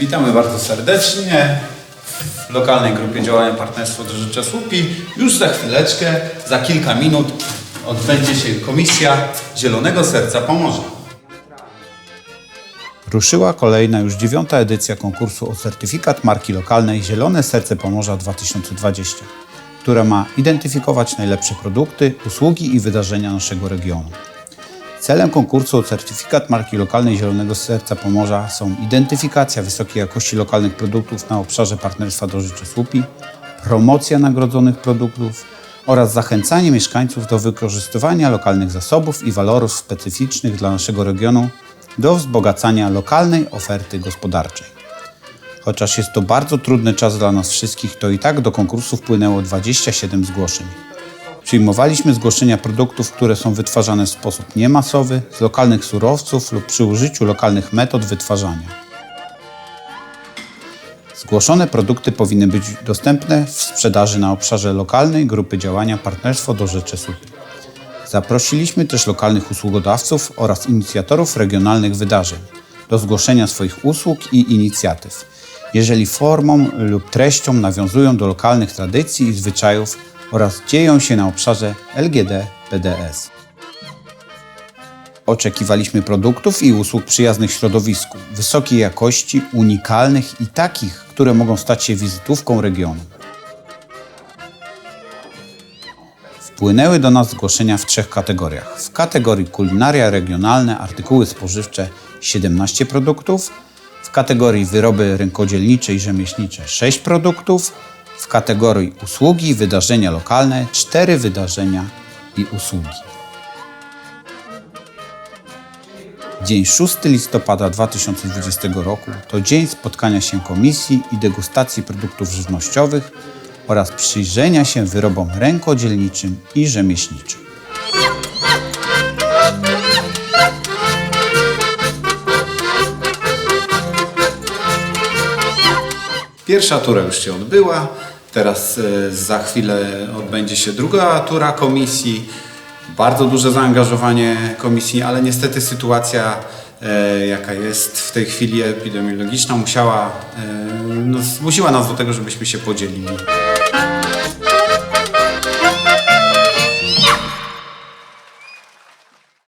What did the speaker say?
Witamy bardzo serdecznie w lokalnej grupie działania Partnerstwo do Życia Słupi. Już za chwileczkę, za kilka minut odbędzie się komisja Zielonego Serca Pomorza. Ruszyła kolejna już dziewiąta edycja konkursu o certyfikat marki lokalnej Zielone Serce Pomorza 2020, która ma identyfikować najlepsze produkty, usługi i wydarzenia naszego regionu. Celem konkursu o certyfikat marki lokalnej Zielonego Serca Pomorza są identyfikacja wysokiej jakości lokalnych produktów na obszarze partnerstwa do życia słupi, promocja nagrodzonych produktów oraz zachęcanie mieszkańców do wykorzystywania lokalnych zasobów i walorów specyficznych dla naszego regionu do wzbogacania lokalnej oferty gospodarczej. Chociaż jest to bardzo trudny czas dla nas wszystkich, to i tak do konkursu wpłynęło 27 zgłoszeń. Przyjmowaliśmy zgłoszenia produktów, które są wytwarzane w sposób niemasowy, z lokalnych surowców lub przy użyciu lokalnych metod wytwarzania. Zgłoszone produkty powinny być dostępne w sprzedaży na obszarze lokalnej grupy działania Partnerstwo do Rzeczy. Zaprosiliśmy też lokalnych usługodawców oraz inicjatorów regionalnych wydarzeń do zgłoszenia swoich usług i inicjatyw, jeżeli formą lub treścią nawiązują do lokalnych tradycji i zwyczajów oraz dzieją się na obszarze LGD-PDS. Oczekiwaliśmy produktów i usług przyjaznych środowisku, wysokiej jakości, unikalnych i takich, które mogą stać się wizytówką regionu. Wpłynęły do nas zgłoszenia w trzech kategoriach. W kategorii kulinaria regionalne, artykuły spożywcze 17 produktów, w kategorii wyroby rękodzielnicze i rzemieślnicze 6 produktów, w kategorii usługi wydarzenia lokalne 4 wydarzenia i usługi. Dzień 6 listopada 2020 roku to dzień spotkania się komisji i degustacji produktów żywnościowych oraz przyjrzenia się wyrobom rękodzielniczym i rzemieślniczym. Pierwsza tura już się odbyła. Teraz e, za chwilę odbędzie się druga tura komisji. Bardzo duże zaangażowanie komisji, ale niestety sytuacja, e, jaka jest w tej chwili epidemiologiczna, musiała, e, no, zmusiła nas do tego, żebyśmy się podzielili.